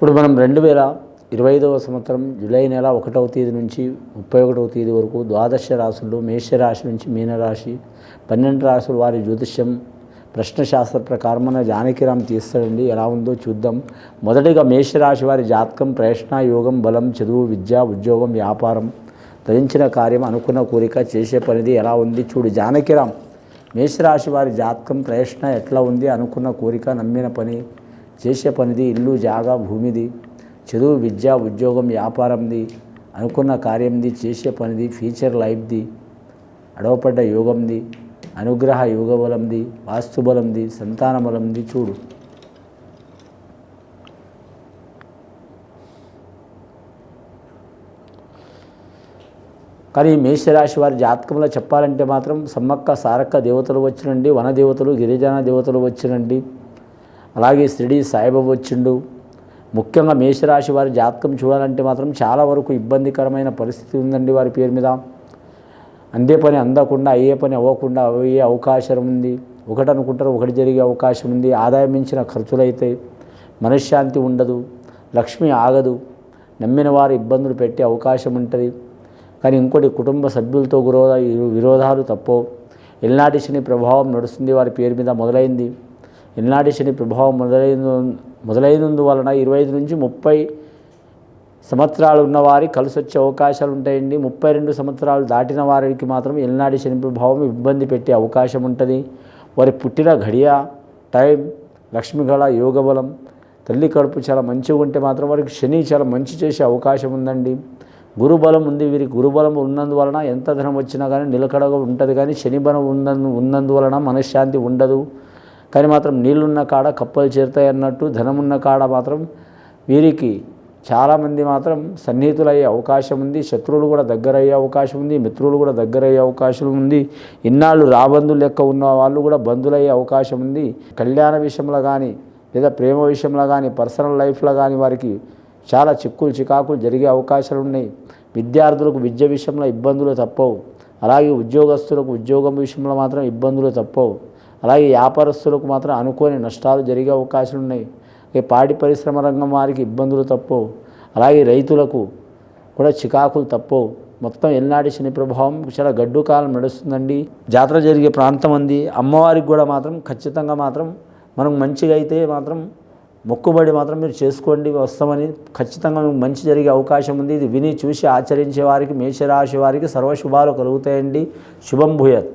ఇప్పుడు మనం రెండు వేల ఇరవై ఐదవ సంవత్సరం జూలై నెల ఒకటవ తేదీ నుంచి ముప్పై ఒకటవ తేదీ వరకు ద్వాదశ రాశుల్లో మేషరాశి నుంచి మీనరాశి పన్నెండు రాశుల వారి జ్యోతిష్యం ప్రశ్నశాస్త్ర ప్రకారం మన జానకిరామ్ తీస్తాడండి. ఎలా ఉందో చూద్దాం. మొదటిగా మేషరాశి వారి జాతకం ప్రయత్న యోగం బలం చదువు విద్య ఉద్యోగం వ్యాపారం. ధరించిన కార్యం అనుకున్న కోరిక చేసే పనిది ఎలా ఉంది చూడు జానకిరామ్. మేషరాశి వారి జాతకం ప్రయత్న ఎట్లా ఉంది అనుకున్న కోరిక నమ్మిన పని చేసే పనిది ఇల్లు జాగా భూమిది చదువు విద్య ఉద్యోగం వ్యాపారంది అనుకున్న కార్యంది చేసే పనిది ఫ్యూచర్ లైఫ్ది అడవపడ్డ యోగంది అనుగ్రహ యోగ బలంది వాస్తు బలంది సంతాన బలంది చూడు. కానీ మేషరాశి వారి జాతకంలో చెప్పాలంటే మాత్రం సమ్మక్క సారక్క దేవతలు వచ్చినండి వన దేవతలు గిరిజన దేవతలు వచ్చినండి. అలాగే షిరిడి సాయిబాబా వచ్చిండు. ముఖ్యంగా మేషరాశి వారి జాతకం చూడాలంటే మాత్రం చాలా వరకు ఇబ్బందికరమైన పరిస్థితి ఉందండి వారి పేరు మీద. అందే పని అందకుండా అయ్యే పని అవ్వకుండా అయ్యే అవకాశం ఉంది. ఒకటి అనుకుంటారు ఒకటి జరిగే అవకాశం ఉంది. ఆదాయం మించిన ఖర్చులైతే మనశ్శాంతి ఉండదు లక్ష్మి ఆగదు నమ్మిన వారు ఇబ్బందులు పెట్టే అవకాశం ఉంటుంది. కానీ ఇంకోటి కుటుంబ సభ్యులతో విరోధ విరోధాలు తప్పవు. ఎల్నాటి శని ప్రభావం నడుస్తుంది వారి పేరు మీద మొదలైంది. ఎల్నాటి శని ప్రభావం మొదలైన మొదలైనందువలన ఇరవై ఐదు నుంచి ముప్పై సంవత్సరాలు ఉన్నవారి కలిసి వచ్చే అవకాశాలు ఉంటాయండి ముప్పై రెండు సంవత్సరాలు దాటిన వారికి మాత్రం ఎల్నాటి శని ప్రభావం ఇబ్బంది పెట్టే అవకాశం ఉంటుంది వారి పుట్టిన ఘడియ టైం లక్ష్మిగళ యోగబలం తల్లి కడుపు చాలా మంచిగా ఉంటే మాత్రం వారికి శని చాలా మంచి చేసే అవకాశం ఉందండి గురుబలం ఉంది. వీరికి గురుబలం ఉన్నందువలన ఎంత ధనం వచ్చినా కానీ నిలకడగా ఉంటుంది. కానీ శని బలం ఉన్నందు ఉన్నందువలన మనశ్శాంతి ఉండదు. కానీ మాత్రం నీళ్ళున్న కాడ కప్పలు చేరుతాయి అన్నట్టు ధనం ఉన్న కాడ మాత్రం వీరికి చాలామంది మాత్రం సన్నిహితులయ్యే అవకాశం ఉంది. శత్రువులు కూడా దగ్గర అయ్యే అవకాశం ఉంది. మిత్రులు కూడా దగ్గర అయ్యే అవకాశం ఉంది. ఇన్నాళ్ళు రాబంధులు లెక్క ఉన్న వాళ్ళు కూడా బంధులయ్యే అవకాశం ఉంది. కళ్యాణ విషయంలో కానీ లేదా ప్రేమ విషయంలో కానీ పర్సనల్ లైఫ్లో కానీ వారికి చాలా చిక్కులు చికాకులు జరిగే అవకాశాలు ఉన్నాయి. విద్యార్థులకు విద్య విషయంలో ఇబ్బందులు తప్పవు. అలాగే ఉద్యోగస్తులకు ఉద్యోగం విషయంలో మాత్రం ఇబ్బందులు తప్పవు. అలాగే వ్యాపారస్తులకు మాత్రం అనుకోని నష్టాలు జరిగే అవకాశాలు ఉన్నాయి. ఈ పాడి పరిశ్రమ రంగం వారికి ఇబ్బందులు తప్పవు అలాగే రైతులకు కూడా చికాకులు తప్పవు మొత్తం ఎల్నాటి శని ప్రభావం చాలా గడ్డు కాలం నడుస్తుందండి. జాతర జరిగే ప్రాంతం ఉంది అమ్మవారికి కూడా మాత్రం ఖచ్చితంగా మాత్రం మనం మంచిగా అయితే మాత్రం మొక్కుబడి మాత్రం మీరు చేసుకోండి వస్తామని ఖచ్చితంగా మీకు మంచి జరిగే అవకాశం ఉంది. ఇది విని చూసి ఆచరించే వారికి మేషరాశి వారికి సర్వశుభాలు కలుగుతాయండి. శుభం భూయత్.